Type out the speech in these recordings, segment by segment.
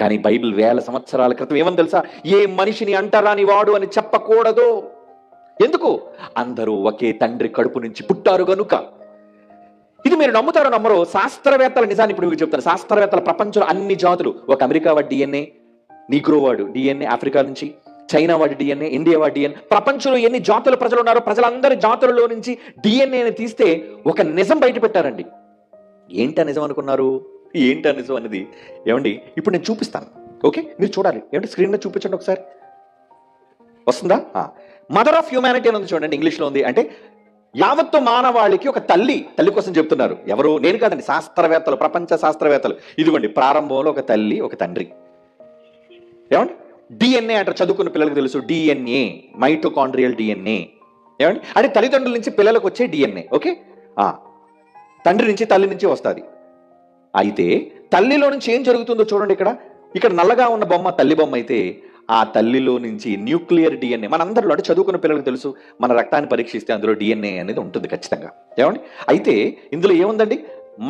కానీ బైబిల్ వేల సంవత్సరాల క్రితం ఏమని తెలుసా? ఏ మనిషిని అంటరాని వాడు అని చెప్పకూడదు. ఎందుకు? అందరూ ఒకే తండ్రి కడుపు నుంచి పుట్టారు గనుక. ఇది మీరు నమ్ముతారో నమ్మరో శాస్త్రవేత్తల నిజాన్ని ఇప్పుడు మీకు చెప్తాను. శాస్త్రవేత్తల ప్రపంచంలో అన్ని జాతులు ఒక అమెరికా వాడి డిఎన్ఏ నీగ్రో వాడు డిఎన్ఏ ఆఫ్రికా నుంచి చైనా వాడి డిఎన్ఏ ఇండియా వాడి డిఎన్ఏ ప్రపంచంలో ఎన్ని జాతుల ప్రజలు ఉన్నారో ప్రజలందరి జాతులలో నుంచి డిఎన్ఏని తీస్తే ఒక నిజం బయట పెట్టారండి ఏంటి నిజం అనుకున్నారు? ఏంటి అనేసి అనేది? ఏమండి? ఇప్పుడు నేను చూపిస్తాను. ఓకే? మీరు చూడాలి. ఏమంటే స్క్రీన్ మీద చూపించండి ఒకసారి. వస్తుందా? మదర్ ఆఫ్ హ్యూమానిటీ అని ఉంది చూడండి ఇంగ్లీష్లో ఉంది. అంటే యావత్తు మానవాళికి ఒక తల్లి తల్లి కోసం చెప్తున్నారు. ఎవరు? నేను కాదండి శాస్త్రవేత్తలు ప్రపంచ శాస్త్రవేత్తలు. ఇదిగోండి ప్రారంభంలో ఒక తల్లి ఒక తండ్రి. ఏమండి? డిఎన్ఏ అంటారు చదువుకున్న పిల్లలకు తెలుసు. డిఎన్ఏ మైటోకాండ్రియల్ డిఎన్ఏ ఏమండి? అంటే తల్లిదండ్రుల నుంచి పిల్లలకు వచ్చే డిఎన్ఏ ఓకే? తండ్రి నుంచి తల్లి నుంచి వస్తుంది. అయితే తల్లిలో నుంచి ఏం జరుగుతుందో చూడండి ఇక్కడ. ఇక్కడ నల్లగా ఉన్న బొమ్మ తల్లి బొమ్మ అయితే ఆ తల్లిలో నుంచి న్యూక్లియర్ డిఎన్ఏ మనందరిలో అంటే చదువుకున్న పిల్లలకు తెలుసు మన రక్తాన్ని పరీక్షిస్తే అందులో డిఎన్ఏ అనేది ఉంటుంది ఖచ్చితంగా. ఏమండి? అయితే ఇందులో ఏముందండి?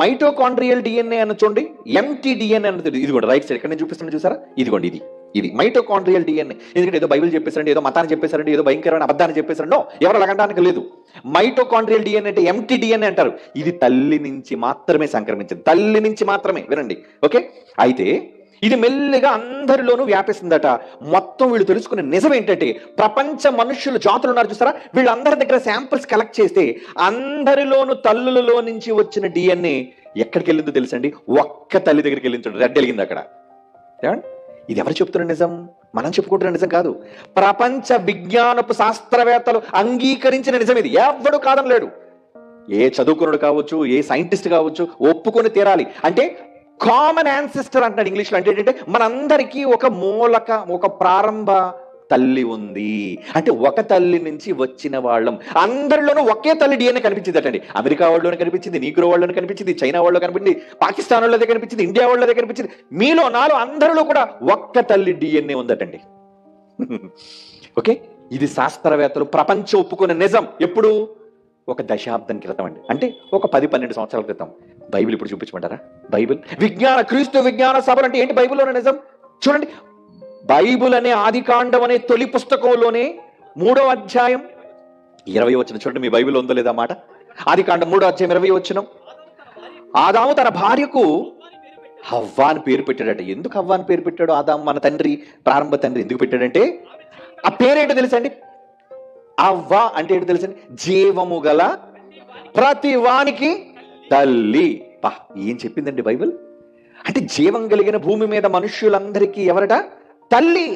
మైటోకాండ్రియల్ డిఎన్ఏ అని చూడండి ఎంటీ డిఎన్ఏ అన్నది ఇది కూడా రైట్ సైడ్ ఇక్కడ నేను చూపిస్తాను చూసారా? ఇదిగోండి ఇది. ఇది మైటోకాండ్రియల్ డిఎన్ఏ ఎందుకంటే ఏదో బైబిల్ చెప్పేసారండి ఏదో మతాన్ని చెప్పేసారండి ఏదో భయంకరమైన అబద్ధాన్ని చెప్పేసారండి ఎవరు అలాగడానికి లేదు. మైటోకాండ్రియల్ డిఎన్ఏ అంటే ఎంటీ డిఎన్ఏ అంటారు. ఇది తల్లి నుంచి మాత్రమే సంక్రమించింది. తల్లి నుంచి మాత్రమే. వినండి. ఓకే? అయితే ఇది మెల్లిగా అందరిలోనూ వ్యాపిస్తుందట. మొత్తం వీళ్ళు తెలుసుకునే నిజం ఏంటంటే ప్రపంచ మనుషులు జాతులు ఉన్నారు చూసారా? వీళ్ళందరి దగ్గర శాంపిల్స్ కలెక్ట్ చేస్తే అందరిలోనూ తల్లులలో నుంచి వచ్చిన డిఎన్ఏ ఎక్కడికి వెళ్ళిందో తెలుసండి? ఒక్క తల్లి దగ్గరికి వెళ్ళింది రెడ్డి రెడ్ వెలిగింది అక్కడ. ఏమండి? ఇది ఎవరు చెప్తున్న నిజం? మనం చెప్పుకుంటున్న నిజం కాదు. ప్రపంచ విజ్ఞానపు శాస్త్రవేత్తలు అంగీకరించిన నిజం ఇది. ఎవడు కాదనలేడు. ఏ చదువుకున్నాడు కావచ్చు ఏ సైంటిస్ట్ కావచ్చు ఒప్పుకొని తీరాలి. అంటే కామన్ యాన్సిస్టర్ అంటాడు ఇంగ్లీష్లో. అంటే ఏంటంటే మనందరికీ ఒక మూలక ఒక ప్రారంభ తల్లి ఉంది. అంటే ఒక తల్లి నుంచి వచ్చిన వాళ్ళం. అందరిలోనూ ఒకే తల్లి డిఎన్ఏ కనిపించింది అండి అమెరికా వాళ్ళలోనే కనిపించింది నీగ్రో వాళ్ళలోనే కనిపించింది చైనా వాళ్ళు కనిపించింది పాకిస్తాన్ వాళ్ళదే కనిపించింది ఇండియా వాళ్ళదే కనిపించింది. మీలో నాలో అందరిలో కూడా ఒక్క తల్లి డిఎన్ఏ ఉందటండి. ఓకే? ఇది శాస్త్రవేత్తలు ప్రపంచం ఒప్పుకునే నిజం. ఎప్పుడు? ఒక దశాబ్దం క్రితం అండి. అంటే ఒక పది పన్నెండు సంవత్సరాల క్రితం. బైబిల్ ఇప్పుడు చూపించమంటారా? బైబిల్? విజ్ఞాన క్రీస్తు విజ్ఞాన సభలు అంటే ఏంటి బైబిల్లో నిజం? చూడండి. బైబిల్ అనే ఆదికాండం అనే తొలి పుస్తకంలోనే మూడో అధ్యాయం. ఇరవై వచ్చిన చూడండి మీ బైబిల్ ఉందో లేదా మాట? ఆదికాండం మూడో అధ్యాయం ఇరవై వచ్చిన. ఆదాము తన భార్యకు హవ్వా పేరు పెట్టాడట. ఎందుకు హవ్వా పేరు పెట్టాడు? ఆదాము మన తండ్రి ప్రారంభ తండ్రి ఎందుకు పెట్టాడంటే ఆ పేరేంటో తెలుసండి? అవ్వ అంటే ఏంటో తెలుసండి? జీవము గల ప్రతి వానికి తల్లి. పా ఏం చెప్పిందండి బైబిల్? అంటే జీవం కలిగిన భూమి మీద మనుష్యులందరికీ ఎవరట? తల్లి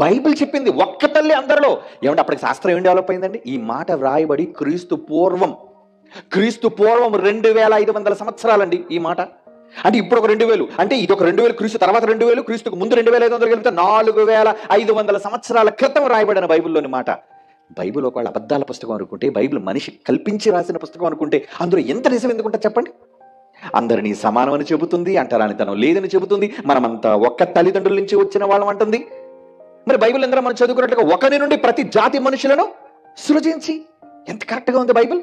బైబిల్ చెప్పింది ఒక్క తల్లి అందరిలో. ఏమంటే అప్పటికి శాస్త్రం ఏం డెవలప్ అయిందండి? ఈ మాట వ్రాయబడి క్రీస్తు పూర్వం క్రీస్తు పూర్వం రెండు వేల ఐదు వందల సంవత్సరాలండి ఈ మాట. అంటే ఇప్పుడు ఒక రెండు వేలు అంటే ఇది ఒక రెండు వేలు క్రీస్తు తర్వాత రెండు వేలు క్రీస్తుకు ముందు రెండు వేల ఐదు వందలు కలిపితే నాలుగు వేల ఐదు వందల సంవత్సరాల క్రితం రాయబడిన బైబిల్లోని మాట. బైబిల్ ఒకవేళ అబద్ధాల పుస్తకం అనుకుంటే బైబిల్ మనిషి కల్పించి రాసిన పుస్తకం అనుకుంటే అందులో ఎంత నిజం ఎందుకుంటా చెప్పండి? అందరినీ సమానమని చెబుతుంది అంటారని తను లేదని చెబుతుంది. మనమంతా ఒక్క తల్లిదండ్రుల నుంచి వచ్చిన వాళ్ళం అంటుంది. మరి బైబిల్ ఎందులో మనం చదువుకున్నట్లుగా ఒకరి నుండి ప్రతి జాతి మనుషులను సృజించి? ఎంత కరెక్ట్గా ఉంది బైబిల్?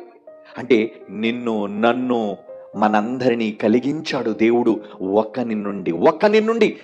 అంటే నిన్ను నన్ను మనందరినీ కలిగించాడు దేవుడు. ఒకని నుండి ఒకని నుండి